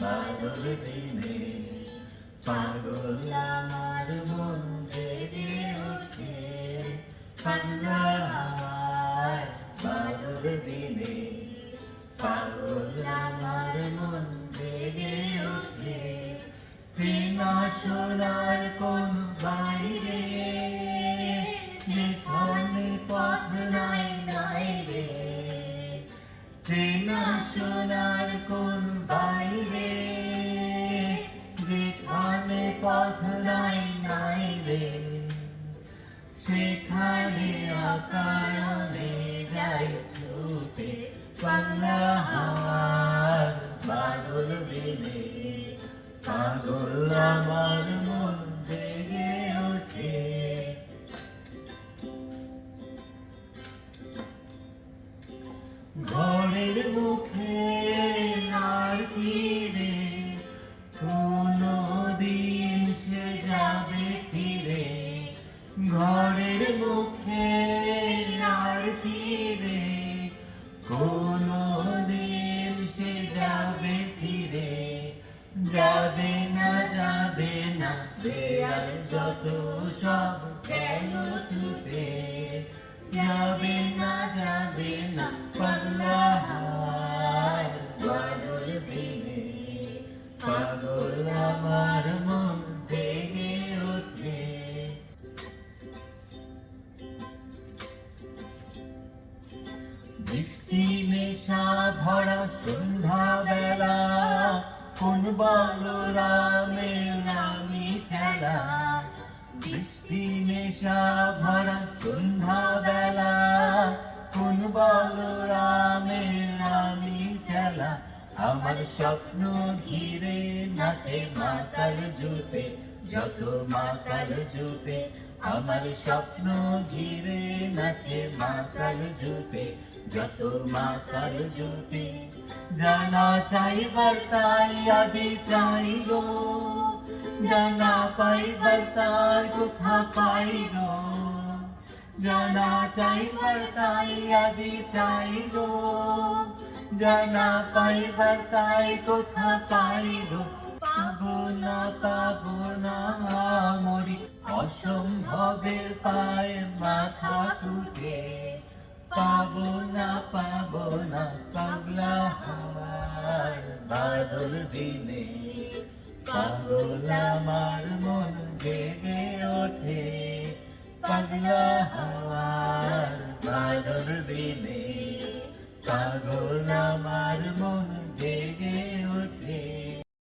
বাদল দিনে পাগল আমার মন জেগে ওঠে পাগলাহার বাদল দিনে পাগল আমার মন জেগে ওঠে চেনা সোনার কোন সেখানে অকারণে যাই ছুটে পাল্লাহার পাগল বিনে পাগল আমার মন জেগে ওঠে। ঘরের মুখে ঘরের মুখে আর ফিরে কোনো দিন সে যাবে ফিরে। যাবে না যাবে না দেয়ার যত সব গেল টুটে। যাবে না যাবে না পাগলাহার বাদল দিনে পাগল আমার মন জেগে নেশা ভরা সন্ধ্যা বেলা কোন বলরামের নামি খেলা? বৃষ্টি নেশা ভরা সন্ধ্যা বেলা কোন বলরামের নামি খেলা? আমার স্বপ্ন ঘিরে নাচে মাতাল জুতে যত মাতাল জুতে আমার স্বপ্ন ঘিরে নাচে মাতাল জুতে যত মাতাল জুতে জানা চাইবার তাই আজি চাই গো। জানা পাইবার তাই কোথা পাই গো। জানা চাইবার তাই আজি চাই গো। জানা পাইবার তাই কোথা পাই গো। পাবো না পাবো না। অসম্ভবের পায়ে মাথা টুটে পাবো না পাবো না পাগলা হার বাদল দিনে পাগল আমার মন জেগে ওঠে, পাগলা হাওয়ার বাদল দিনে পাগল